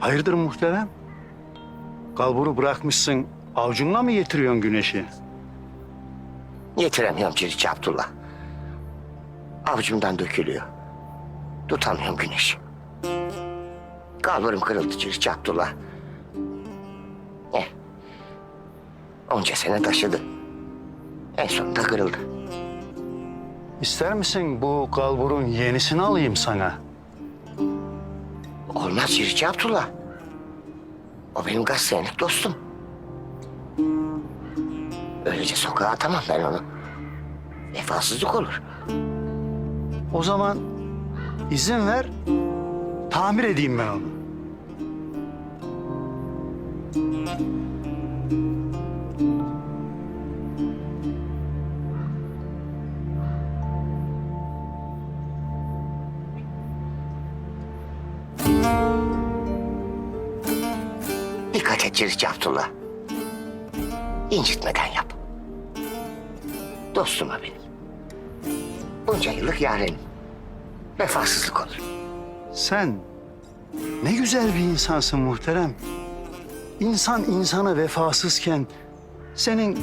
Hayırdır muhterem? Kalburu bırakmışsın, avcunla mı getiriyorsun güneşi? Yetiremiyorum Cirici Abdullah. Avucumdan dökülüyor. Tutamıyorum güneşi. Kalbim kırıldı Cirici Abdullah. Eh. Onca sene taşıdı. En sonunda kırıldı. İster misin bu kalburun yenisini alayım sana? Olmaz Cirici Abdullah. O benim kaç senelik dostum. Öylece sokağa atamam ben onu. Vefasızlık olur. O zaman izin ver, tamir edeyim ben onu. Dikkat et Abdullah. İncitmeden yap. Dostuma benim. Bunca yıllık yarenim. Vefasızlık olur. Sen ne güzel bir insansın muhterem. İnsan insana vefasızken senin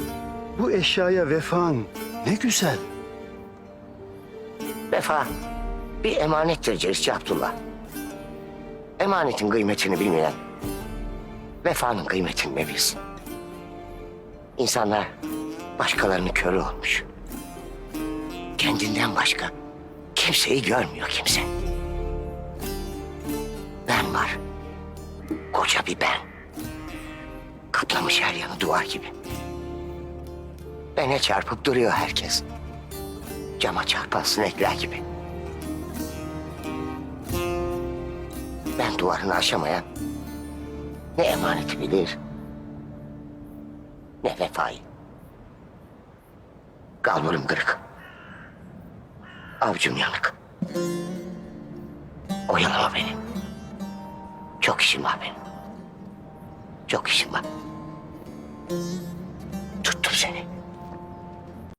bu eşyaya vefan ne güzel. Vefa bir emanettir Cirici Abdullah. Emanetin kıymetini bilmeyen vefanın kıymetini ne bilsin? İnsanlar başkalarının körü olmuş. Kendinden başka kimseyi görmüyor kimse. Ben var. Koca bir ben. Kaplamış her yanı duvar gibi. Bene çarpıp duruyor herkes. Cama çarpan sinekler gibi. Ben duvarını aşamayan ne emaneti bilir ne vefayı. Kalburum kırık. Avcum yanık. Oyalama beni. Çok işim var benim. Çok işim var. Tuttum seni.